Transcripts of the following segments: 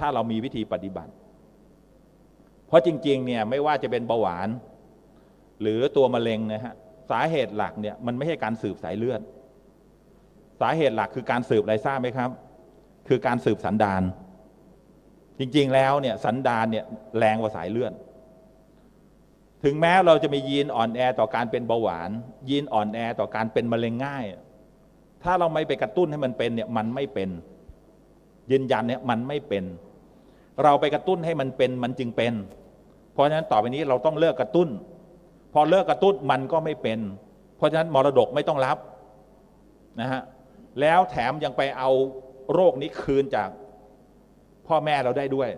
ถ้าเรามีวิธีปฏิบัติ เพราะจริงๆเนี่ยไม่ว่าจะเป็นเบาหวาน หรือตัวมะเร็งนะฮะสาเหตุหลักเนี่ยมันไม่ใช่การสืบสายเลือด สาเหตุหลักคือการสืบอะไรทราบไหมครับ คือการสืบสันดานจริงๆแล้วเนี่ยสันดานเนี่ยแรงกว่าสายเลือดถึงแม้เราจะมียีนอ่อนแอต่อการเป็นเบาหวาน ยีนอ่อนแอต่อการเป็นมะเร็งง่าย ถ้าเราไม่ไปกระตุ้นให้มันเป็นเนี่ยมันไม่เป็น ยืนยันเนี่ยมันไม่เป็น เราไปกระตุ้นให้มันเป็นมันจึงเป็น เพราะฉะนั้นต่อไปนี้เราต้องเลิกกระตุ้น พอเลิกกระตุ้นมันก็ไม่เป็น เพราะฉะนั้นมรดกไม่ต้องรับนะฮะแล้วแถมยังไปเอาโรคนี้คืนจากพ่อแม่เราได้ด้วย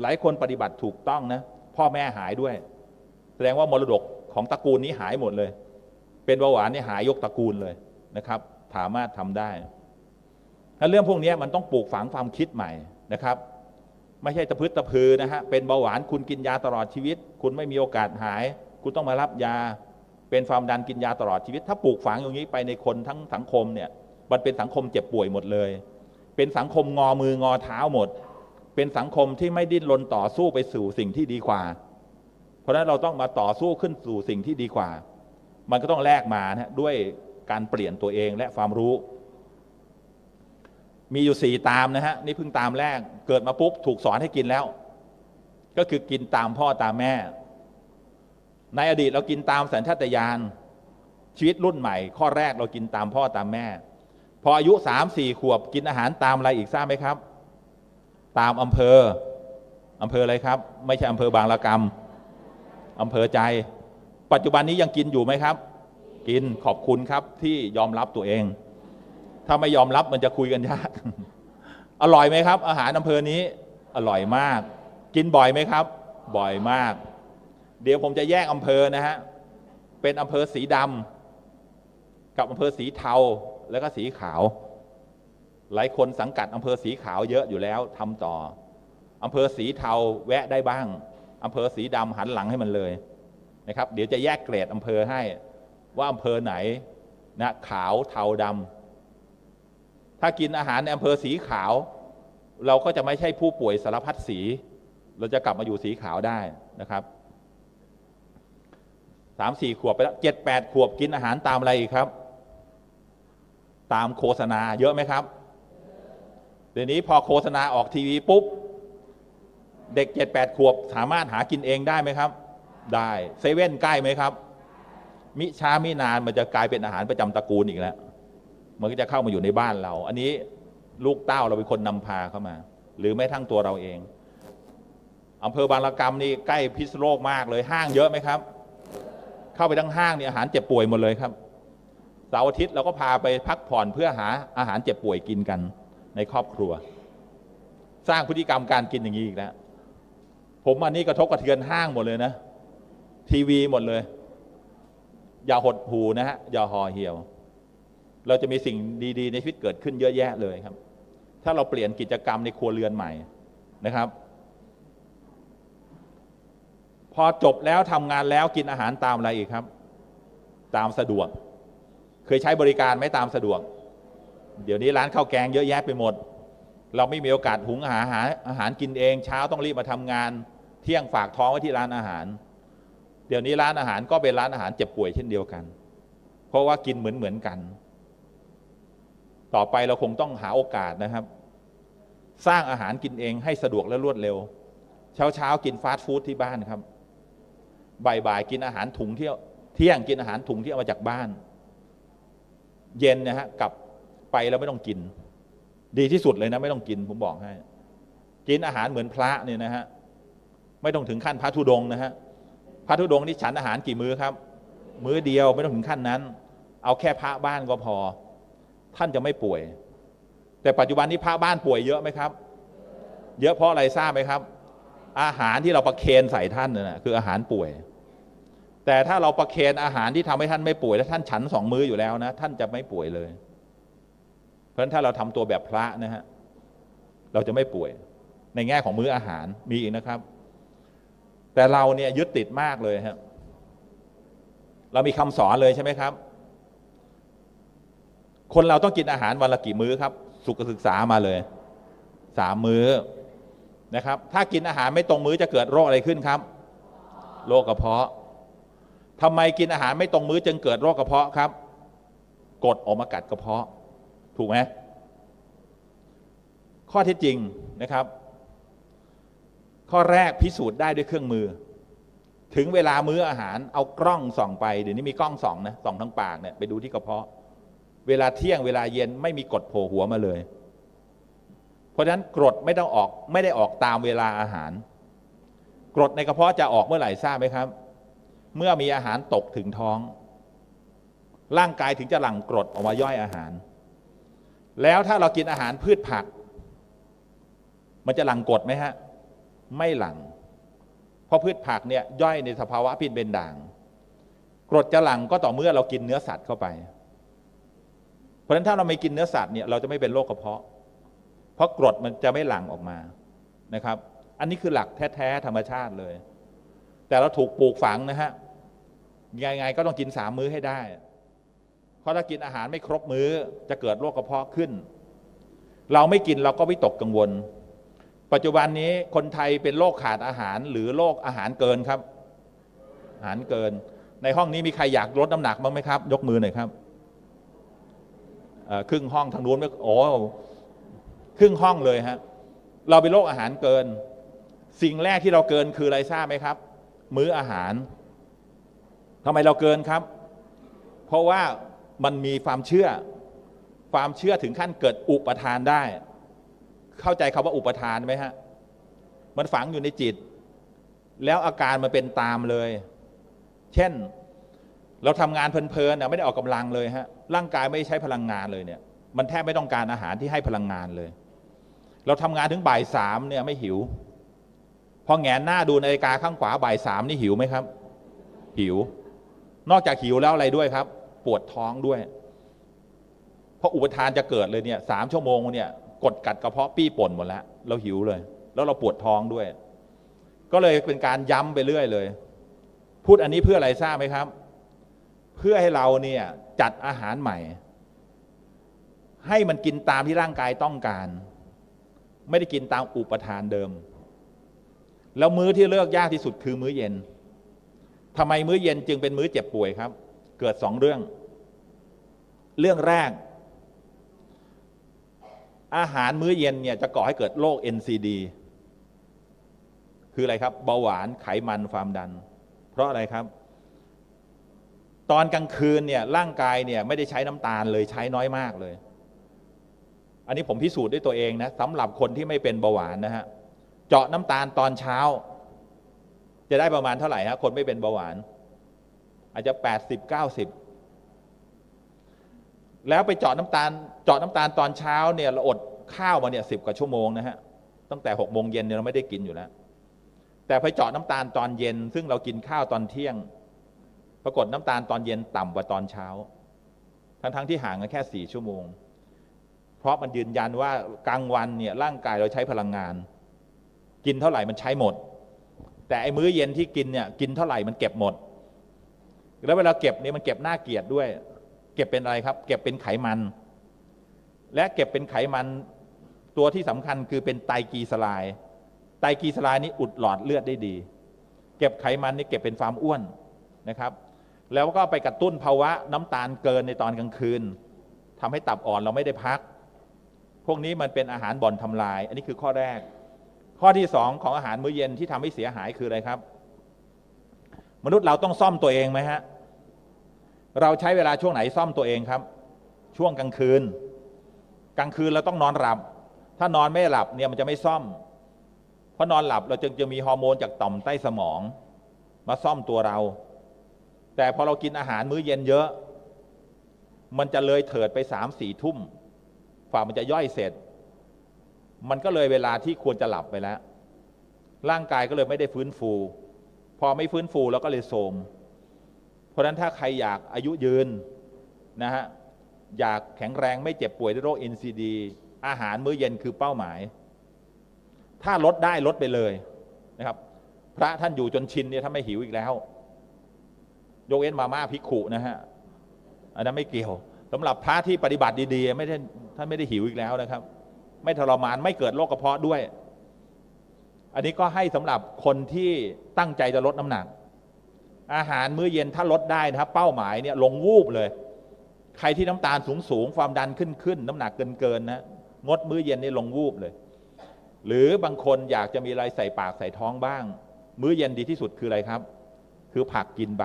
หลายคนปฏิบัติถูกต้องนะ พ่อแม่หายด้วย แสดงว่ามรดกของตระกูลนี้หายหมดเลย เป็นเบาหวานนี่หายยกตระกูลเลยนะครับ สามารถทำได้ถ้าเรื่องพวกนี้มันต้องปลูกฝังความคิดใหม่นะครับ ไม่ใช่ตะพืดตะพือนะฮะเป็นเบาหวานคุณกินยาตลอดชีวิต คุณไม่มีโอกาสหาย คุณต้องมารับยา เป็นความดันกินยาตลอดชีวิต ถ้าปลูกฝังอย่างนี้ไปในคนทั้งสังคมเนี่ยมันเป็นสังคมเจ็บป่วยหมดเลย เป็นสังคมงอมืองอเท้าหมด เป็นสังคมที่ไม่ดิ้นรนต่อสู้ไปสู่สิ่งที่ดีกว่า เพราะฉะนั้นเราต้องมาต่อสู้ขึ้นสู่สิ่งที่ดีกว่า มันก็ต้องแลกมานะด้วยการเปลี่ยนตัวเองและความรู้ มีอยู่สี่ตามนะฮะนี่เพิ่งตามแรก เกิดมาปุ๊บถูกสอนให้กินแล้ว ก็คือกินตามพ่อตามแม่ ในอดีตเรากินตามสัญชาตญาณชีวิตรุ่นใหม่ ข้อแรกเรากินตามพ่อตามแม่ พออายุสามสี่ขวบกินอาหารตามอะไรอีกทราบไหมครับ ตามอำเภออำเภออะไรครับ ไม่ใช่อำเภอบางละกำอำเภอใจ ปัจจุบันนี้ยังกินอยู่ไหมครับ กินขอบคุณครับที่ยอมรับตัวเอง ถ้าไม่ยอมรับมันจะคุยกันยาก อร่อยไหมครับ อาหารอำเภอนี้ อร่อยมาก กินบ่อยไหมครับ บ่อยมาก เดี๋ยวผมจะแยกอำเภอนะฮะ เป็นอำเภอสีดำกับอำเภอสีเทาแล้วก็สีขาว หลายคนสังกัดอำเภอสีขาวเยอะอยู่แล้วทำต่ออำเภอสีเทาแวะได้บ้างอำเภอสีดำหันหลังให้มันเลยนะครับ เดี๋ยวจะแยกเกรดอำเภอให้ว่าอำเภอไหนนะขาวเทาดำ ถ้ากินอาหารในอำเภอสีขาว เราก็จะไม่ใช่ผู้ป่วยสารพัดสี เราจะกลับมาอยู่สีขาวได้นะครับสามสี่ขวบไปแล้วเจ็ดแปดขวบกินอาหารตามอะไรอีกครับ ตามโฆษณาเยอะไหมครับเดี๋ยวนี้พอโฆษณาออกทีวีปุ๊บ เด็กเจ็ดแปดขวบสามารถหากินเองได้ไหมครับ ได้เซเว่นใกล้ไหมครับ มิช้ามินานมันจะกลายเป็นอาหารประจำตระกูลอีกแล้ว มันก็จะเข้ามาอยู่ในบ้านเรา อันนี้ลูกเต้าเราเป็นคนนำพาเข้ามา หรือไม่ทั้งตัวเราเองอำเภอบางละกำนี่ใกล้พิษโลกมากเลยห้างเยอะไหมครับ เข้าไปทั้งห้างเนี่ยอาหารเจ็บป่วยหมดเลยครับเสาร์อาทิตย์เราก็พาไปพักผ่อนเพื่อหาอาหารเจ็บป่วยกินกันในครอบครัว สร้างพฤติกรรมการกินอย่างนี้อีกแล้วผมอันนี้กระทบกระเทือนห้างหมดเลยนะ ทีวีหมดเลย อย่าหดหูนะฮะอย่าห่อเหี่ยว เราจะมีสิ่งดีๆ ในชีวิตเกิดขึ้นเยอะแยะเลยครับ ถ้าเราเปลี่ยนกิจกรรมในครัวเรือนใหม่นะครับ พอจบแล้วทำงานแล้วกินอาหารตามอะไรอีกครับ ตามสะดวก เคยใช้บริการไหมตามสะดวก เดี๋ยวนี้ร้านข้าวแกงเยอะแยะไปหมด เราไม่มีโอกาสหุงอาหารอาหารกินเองเช้าต้องรีบมาทำงาน เที่ยงฝากท้องไว้ที่ร้านอาหาร เดี๋ยวนี้ร้านอาหารก็เป็นร้านอาหารเจ็บป่วยเช่นเดียวกัน เพราะว่ากินเหมือนเหมือนกัน ต่อไปเราคงต้องหาโอกาสนะครับ สร้างอาหารกินเองให้สะดวกและรวดเร็ว เช้าเช้ากินฟาสต์ฟู้ดที่บ้านครับบ่ายๆกินอาหารถุงเที่ยวเที่ยงกินอาหารถุงที่เอามาจากบ้าน เย็นนะฮะกลับไปแล้วไม่ต้องกิน ดีที่สุดเลยนะ ไม่ต้องกินผมบอกให้ กินอาหารเหมือนพระเนี่ยนะฮะไม่ต้องถึงขั้นพระธุดงนะฮะพระธุดงนี่ฉันอาหารกี่มื้อครับ มื้อเดียวไม่ต้องถึงขั้นนั้น เอาแค่พระบ้านก็พอ ท่านจะไม่ป่วย แต่ปัจจุบันนี้พระบ้านป่วยเยอะไหมครับ เยอะเพราะอะไรทราบไหมครับ อาหารที่เราประเคนใส่ท่านน่ะคืออาหารป่วย แต่ถ้าเราประเคนอาหารที่ทำให้ท่านไม่ป่วย และท่านฉันสองมื้ออยู่แล้วนะ ท่านจะไม่ป่วยเลย เพราะฉะนั้นถ้าเราทำตัวแบบพระนะฮะเราจะไม่ป่วย ในแง่ของมื้ออาหารมีอีกนะครับ แต่เราเนี่ยยึดติดมากเลยครับเรามีคำสอนเลยใช่ไหมครับ คนเราต้องกินอาหารวันละกี่มื้อครับ สุขศึกษามาเลยสามมื้อนะครับ ถ้ากินอาหารไม่ตรงมื้อจะเกิดโรคอะไรขึ้นครับ โรคกระเพาะทำไมกินอาหารไม่ตรงมื้อจึงเกิดโรคกระเพาะครับ กดออกมากัดกระเพาะ ถูกไหมข้อเท็จจริงนะครับ ข้อแรกพิสูจน์ได้ด้วยเครื่องมือ ถึงเวลามื้ออาหารเอากล้องส่องไปเดี๋ยวนี้มีกล้องส่องนะส่องทั้งปากเนี่ยไปดูที่กระเพาะ เวลาเที่ยงเวลาเย็นไม่มีกรดโผล่หัวมาเลย เพราะฉะนั้นกรดไม่ต้องออกไม่ได้ออกตามเวลาอาหาร กรดในกระเพาะจะออกเมื่อไหร่ทราบไหมครับ เมื่อมีอาหารตกถึงท้อง ร่างกายถึงจะหลั่งกรดออกมาย่อยอาหาร แล้วถ้าเรากินอาหารพืชผัก มันจะหลั่งกรดไหมฮะ ไม่หลั่งเพราะพืชผักเนี่ยย่อยในสภาวะพิษเป็นด่าง กรดจะหลั่งก็ต่อเมื่อเรากินเนื้อสัตว์เข้าไป เพราะฉะนั้นถ้าเราไม่กินเนื้อสัตว์เนี่ยเราจะไม่เป็นโรคกระเพาะ เพราะกรดมันจะไม่หลั่งออกมานะครับ อันนี้คือหลักแท้ๆธรรมชาติเลย แต่เราถูกปลูกฝังนะฮะยังไงก็ต้องกินสามมื้อให้ได้ เพราะถ้ากินอาหารไม่ครบมื้อจะเกิดโรคกระเพาะขึ้น เราไม่กินเราก็วิตกกังวล ปัจจุบันนี้คนไทยเป็นโรคขาดอาหารหรือโรคอาหารเกินครับ อาหารเกิน ในห้องนี้มีใครอยากลดน้ำหนักบ้างไหมครับ ยกมือหน่อยครับ ครึ่งห้องทางนู้นไม่โอ้ครึ่งห้องเลยฮะเราเป็นโรคอาหารเกิน สิ่งแรกที่เราเกินคืออะไรทราบไหมครับ มื้ออาหารทำไมเราเกินครับ เพราะว่ามันมีความเชื่อ ความเชื่อถึงขั้นเกิดอุปทานได้ เข้าใจคำว่าอุปทานไหมฮะ มันฝังอยู่ในจิต แล้วอาการมันเป็นตามเลย เช่น เราทำงานเพลินๆน่ะไม่ได้ออกกำลังเลยฮะร่างกายไม่ใช้พลังงานเลยเนี่ย มันแทบไม่ต้องการอาหารที่ให้พลังงานเลย เราทำงานถึงบ่ายสามเนี่ยไม่หิว พอแงนหน้าดูนาฬิกาข้างขวาบ่ายสามนี่หิวไหมครับ หิว นอกจากหิวแล้วอะไรด้วยครับ ปวดท้องด้วย เพราะอุปทานจะเกิดเลยเนี่ยสามชั่วโมงเนี่ยกดกัดกระเพาะปี้ป่นหมดแล้วเราหิวเลย แล้วเราปวดท้องด้วย ก็เลยเป็นการย้ำไปเรื่อยเลย พูดอันนี้เพื่ออะไรทราบไหมครับ เพื่อให้เราเนี่ยจัดอาหารใหม่ ให้มันกินตามที่ร่างกายต้องการ ไม่ได้กินตามอุปทานเดิม แล้วมื้อที่เลือกยากที่สุดคือมื้อเย็นทำไมมื้อเย็นจึงเป็นมื้อเจ็บป่วยครับ เกิดสองเรื่อง เรื่องแรก อาหารมื้อเย็นเนี่ยจะก่อให้เกิดโรค NCD คืออะไรครับเบาหวานไขมันความดัน เพราะอะไรครับ ตอนกลางคืนเนี่ยร่างกายเนี่ยไม่ได้ใช้น้ำตาลเลยใช้น้อยมากเลย อันนี้ผมพิสูจน์ด้วยตัวเองนะสำหรับคนที่ไม่เป็นเบาหวานนะฮะเจาะน้ำตาลตอนเช้า จะได้ประมาณเท่าไหร่ฮะคนไม่เป็นเบาหวาน อาจจะแปดสิบเก้าสิบแล้วไปเจาะน้ำตาล เจาะน้ำตาลตอนเช้าเนี่ยเราอดข้าวมาเนี่ยสิบกว่าชั่วโมงนะฮะตั้งแต่หกโมงเย็นเนี่ยเราไม่ได้กินอยู่แล้ว แต่ไปเจาะน้ำตาลตอนเย็น ซึ่งเรากินข้าวตอนเที่ยง ปรากฏน้ำตาลตอนเย็นต่ำกว่าตอนเช้า ทั้งๆทที่ห่างกันแค่สี่ชั่วโมง เพราะมันยืนยันว่ากลางวันเนี่ยร่างกายเราใช้พลังงาน กินเท่าไหร่มันใช้หมด แต่ไอ้มื้อเย็นที่กินเนี่ยกินเท่าไหร่มันเก็บหมด แล้วเวลาเก็บเนี่ยมันเก็บหน้าเกลียดด้วย เก็บเป็นอะไรครับ เก็บเป็นไขมัน และเก็บเป็นไขมันตัวที่สำคัญคือเป็นไตรกลีเซอไรด์ไตรกลีเซอไรด์นี้อุดหลอดเลือดได้ดี เก็บไขมันนี่เก็บเป็นความอ้วนนะครับ แล้วก็ไปกระตุ้นภาวะน้ำตาลเกินในตอนกลางคืนทำให้ตับอ่อนเราไม่ได้พัก พวกนี้มันเป็นอาหารบ่อนทำลาย อันนี้คือข้อแรก ข้อที่สองของอาหารมื้อเย็นที่ทำให้เสียหายคืออะไรครับ มนุษย์เราต้องซ่อมตัวเองไหมฮะ เราใช้เวลาช่วงไหนซ่อมตัวเองครับ ช่วงกลางคืน กลางคืนเราต้องนอนหลับ ถ้านอนไม่หลับเนี่ยมันจะไม่ซ่อม เพราะนอนหลับเราจึงจะมีฮอร์โมนจากต่อมใต้สมอง มาซ่อมตัวเรา แต่พอเรากินอาหารมื้อเย็นเยอะ มันจะเลยเถิดไปสามสี่ทุ่มฝ่ามันจะย่อยเสร็จ มันก็เลยเวลาที่ควรจะหลับไปแล้ว ร่างกายก็เลยไม่ได้ฟื้นฟู พอไม่ฟื้นฟูแล้วก็เลยโทรมเพราะนั้นถ้าใครอยากอายุยืนนะฮะอยากแข็งแรงไม่เจ็บป่วยด้วยโรค NCD อาหารมื้อเย็นคือเป้าหมาย ถ้าลดได้ลดไปเลยนะครับ พระท่านอยู่จนชินเนี่ยท่านไม่หิวอีกแล้ว ยกเว้นมาม่าพิกขุนะฮะอันนั้นไม่เกี่ยวสำหรับพระที่ปฏิบัติดีๆ ไม่ได้ท่านไม่ได้หิวอีกแล้วนะครับ ไม่ทรมานไม่เกิดโรคกระเพาะด้วย อันนี้ก็ให้สำหรับคนที่ตั้งใจจะลดน้ำหนัก อาหารมื้อเย็นถ้าลดได้นะครับ เป้าหมายเนี่ยลงวูบเลย ใครที่น้ำตาลสูงสูงความดันขึ้นขึ้นน้ำหนักเกินเกินนะงดมื้อเย็นนี่ลงวูบเลย หรือบางคนอยากจะมีอะไรใส่ปากใส่ท้องบ้าง มื้อเย็นดีที่สุดคืออะไรครับ คือผักกินใบ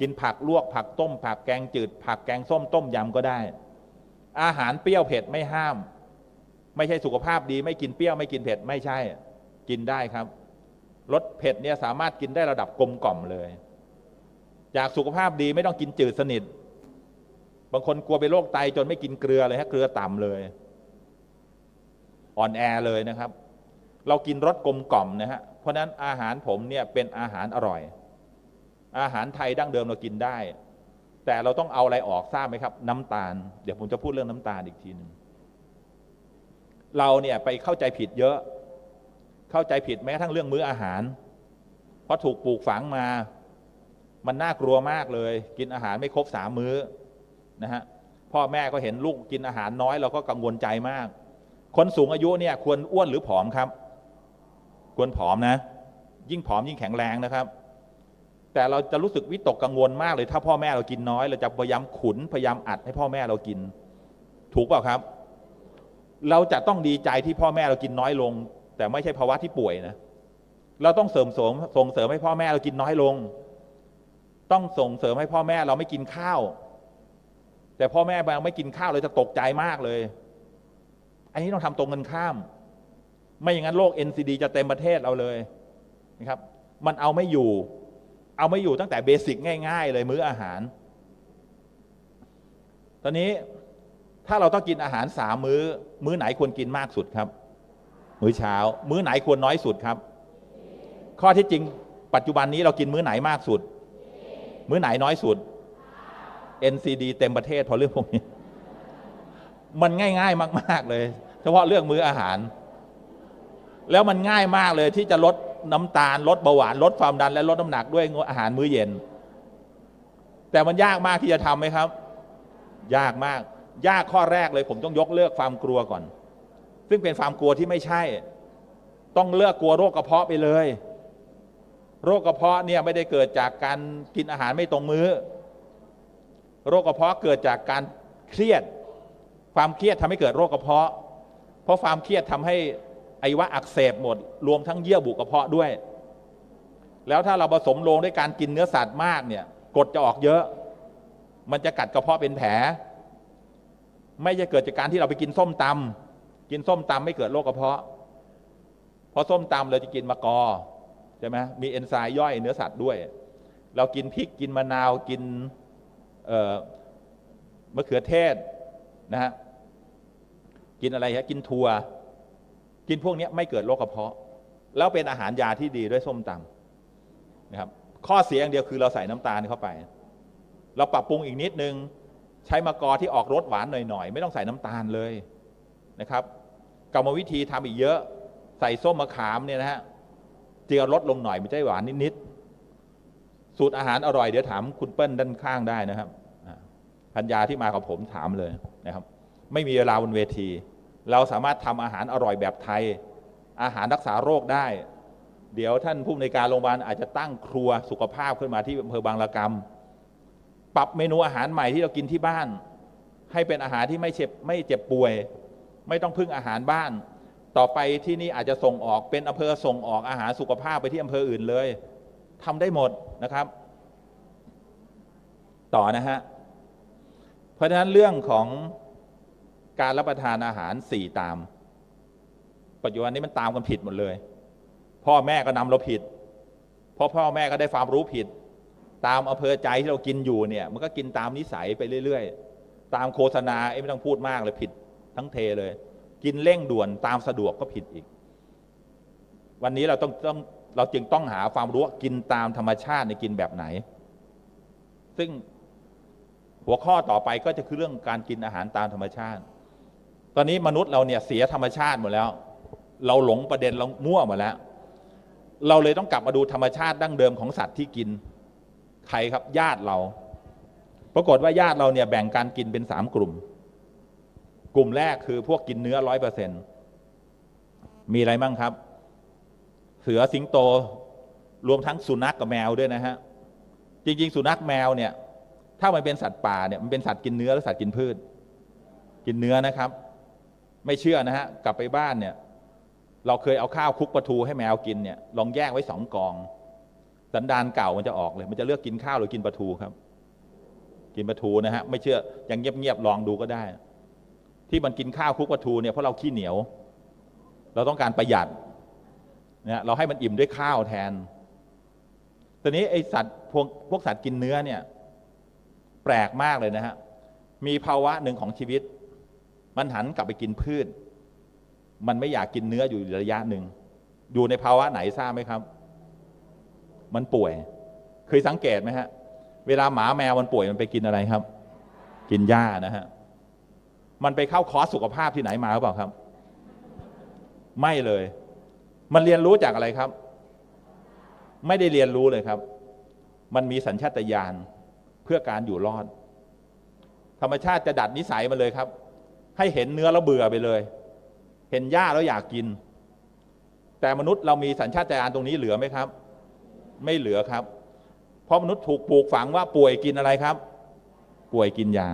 กินผักลวกผักต้ม ผักแกงจืด ผักแกงส้มต้มยำก็ได้ อาหารเปรี้ยวเผ็ดไม่ห้าม ไม่ใช่สุขภาพดีไม่กินเปรี้ยวไม่กินเผ็ดไม่ใช่ กินได้ครับรสเผ็ดเนี่ยสามารถกินได้ระดับกลมกล่อมเลย จากสุขภาพดีไม่ต้องกินจืดสนิท บางคนกลัวเป็นโรคไตจนไม่กินเกลือเลยฮะเกลือต่ำเลย อ่อนแอเลยนะครับ เรากินรสกลมกล่อมนะฮะเพราะฉะนั้นอาหารผมเนี่ยเป็นอาหารอร่อย อาหารไทยดั้งเดิมเรากินได้ แต่เราต้องเอาอะไรออกทราบไหมครับ น้ำตาล เดี๋ยวผมจะพูดเรื่องน้ำตาลอีกทีหนึ่งเราเนี่ยไปเข้าใจผิดเยอะ เข้าใจผิดแม้ทั้งเรื่องมื้ออาหาร เพราะถูกปลูกฝังมา มันน่ากลัวมากเลย กินอาหารไม่ครบสามมื้อนะฮะพ่อแม่ก็เห็นลูกกินอาหารน้อยเราก็กังวลใจมาก คนสูงอายุเนี่ยควรอ้วนหรือผอมครับ ควรผอมนะ ยิ่งผอมยิ่งแข็งแรงนะครับ แต่เราจะรู้สึกวิตกกังวลมากเลยถ้าพ่อแม่เรากินน้อยเราจะพยายามขุนพยายามอัดให้พ่อแม่เรากิน ถูกเปล่าครับ เราจะต้องดีใจที่พ่อแม่เรากินน้อยลง แต่ไม่ใช่ภาวะที่ป่วยนะเราต้องเสริมสมส่งเสริมให้พ่อแม่เรากินน้อยลง ต้องส่งเสริมให้พ่อแม่เราไม่กินข้าว แต่พ่อแม่บางไม่กินข้าวเลยจะตกใจมากเลย อันนี้ต้องทำตรงกันข้าม ไม่อย่างนั้นโรค NCD จะเต็มประเทศเราเลยนะครับ มันเอาไม่อยู่ เอาไม่อยู่ตั้งแต่เบสิกง่ายๆ เลยมื้ออาหาร ตอนนี้ถ้าเราต้องกินอาหารสามมื้อ มื้อไหนควรกินมากสุดครับ มื้อเช้า มื้อไหนควรน้อยสุดครับ ข้อที่จริง ปัจจุบันนี้เรากินมื้อไหนมากสุด มื้อไหนน้อยสุด NCD เต็มประเทศพอเรื่องพวกนี้ มันง่าย ๆ มาก ๆ เลย เฉพาะเรื่องมื้ออาหาร แล้วมันง่ายมากเลยที่จะลด น้ำตาลลดเบาหวานลดความดันและลดน้ำหนักด้วยอาหารมื้อเย็น แต่มันยากมากที่จะทำไหมครับ ยากมาก ยากข้อแรกเลย ผมต้องยกเลิกความกลัวก่อน ซึ่งเป็นความกลัวที่ไม่ใช่ ต้องเลิกกลัวโรคกระเพาะไปเลย โรคกระเพาะเนี่ยไม่ได้เกิดจากการกินอาหารไม่ตรงมื้อ โรคกระเพาะเกิดจากการเครียด ความเครียดทำให้เกิดโรคกระเพาะ เพราะความเครียดทำให้ อวะอักเสบหมด รวมทั้งเยื่อบุกระเพาะด้วย แล้วถ้าเราผสมลงด้วยการกินเนื้อสัตว์มากเนี่ยกรดจะออกเยอะ มันจะกัดกระเพาะเป็นแผล ไม่จะเกิดจากการที่เราไปกินส้มตำกินส้มตำไม่เกิดโรคกระเพาะ เพราะส้มตำเราจะกินมะกอใช่ไหมมีเอนไซม์ย่อยเนื้อสัตว์ด้วย เรากินพริกกินมะนาวกินมะเขือเทศนะฮะกินอะไรฮะกินถั่ว กินพวกนี้ไม่เกิดโรคกระเพาะ แล้วเป็นอาหารยาที่ดีด้วยส้มตำนะครับ ข้อเสียอย่างเดียวคือเราใส่น้ำตาลเข้าไป เราปรับปรุงอีกนิดนึง ใช้มะกอที่ออกรสหวานหน่อยๆ ไม่ต้องใส่น้ำตาลเลยนะครับกรรมวิธีทำอีกเยอะ ใส่ส้มมะขามเนี่ยนะฮะเจือรสลงหน่อยมันจะหวานนิดๆสูตรอาหารอร่อยเดี๋ยวถามคุณเปิ้ลด้านข้างได้นะครับพัญญาที่มากับผมถามเลยนะครับ ไม่มีเวลาบนเวที เราสามารถทำอาหารอร่อยแบบไทย อาหารรักษาโรคได้ เดี๋ยวท่านผู้ในการโรงพยาบาลอาจจะตั้งครัวสุขภาพขึ้นมาที่อำเภอบางละกำปรับเมนูอาหารใหม่ที่เรากินที่บ้าน ให้เป็นอาหารที่ไม่เจ็บไม่เจ็บป่วย ไม่ต้องพึ่งอาหารบ้าน ต่อไปที่นี่อาจจะส่งออกเป็นอำเภอส่งออกอาหารสุขภาพไปที่อำเภออื่นเลยทำได้หมดนะครับ ต่อนะฮะเพราะฉะนั้นเรื่องของ การรับประทานอาหารสี่ตาม ปัจจุบันนี้มันตามกันผิดหมดเลย พ่อแม่ก็นำเราผิด เพราะพ่อแม่ก็ได้ความรู้ผิด ตามอำเภอใจที่เรากินอยู่เนี่ย มันก็กินตามนิสัยไปเรื่อย ๆ ตามโฆษณาไอ้ไม่ต้องพูดมากเลยผิดทั้งเทเลย กินเร่งด่วนตามสะดวกก็ผิดอีก วันนี้เราต้องต้องเราจึงต้องหาความรู้กินตามธรรมชาติในกินแบบไหน ซึ่งหัวข้อต่อไปก็จะคือเรื่องการกินอาหารตามธรรมชาติ ตอนนี้มนุษย์เราเนี่ยเสียธรรมชาติหมดแล้ว เราหลงประเด็นเรามั่วหมดแล้ว เราเลยต้องกลับมาดูธรรมชาติดั้งเดิมของสัตว์ที่กินใครครับญาติเรา ปรากฏว่าญาติเราเนี่ยแบ่งการกินเป็นสามกลุ่ม กลุ่มแรกคือพวกกินเนื้อร้อยเปอร์เซ็นมีอะไรบ้างครับ เสือสิงโตรวมทั้งสุนัขกกับแมวด้วยนะฮะ จริง ๆ สุนัขแมวเนี่ย ถ้ามันเป็นสัตว์ป่าเนี่ยมันเป็นสัตว์กินเนื้อหรือสัตว์กินพืช กินเนื้อนะครับ ไม่เชื่อนะฮะกลับไปบ้านเนี่ยเราเคยเอาข้าวคลุกปลาทูให้แมวกินเนี่ยลองแยกไว้สองกอง สันดานเก่ามันจะออกเลย มันจะเลือกกินข้าวหรือกินปลาทูครับ กินปลาทูนะฮะไม่เชื่อยังเงียบๆลองดูก็ได้ ที่มันกินข้าวคลุกปลาทูเนี่ยเพราะเราขี้เหนียว เราต้องการประหยัดเนี่ยเราให้มันอิ่มด้วยข้าวแทนตอนนี้ไอสัตว์พวกพวกสัตว์กินเนื้อเนี่ย แปลกมากเลยนะฮะมีภาวะหนึ่งของชีวิต มันหันกลับไปกินพืช มันไม่อยากกินเนื้ออยู่ระยะหนึ่ง อยู่ในภาวะไหนทราบไหมครับ มันป่วย เคยสังเกตไหมฮะ เวลาหมาแมวมันป่วยมันไปกินอะไรครับ กินหญ้านะฮะ มันไปเข้าคอร์สสุขภาพที่ไหนมาหรือเปล่าครับ ไม่เลย มันเรียนรู้จากอะไรครับ ไม่ได้เรียนรู้เลยครับ มันมีสัญชาตญาณเพื่อการอยู่รอด ธรรมชาติจะดัดนิสัยมันเลยครับ ให้เห็นเนื้อแล้วเบื่อไปเลย เห็นหญ้าแล้วอยากกิน แต่มนุษย์เรามีสัญชาตญาณตรงนี้เหลือไหมครับ ไม่เหลือครับ เพราะมนุษย์ถูกปลูกฝังว่าป่วยกินอะไรครับ ป่วยกินยา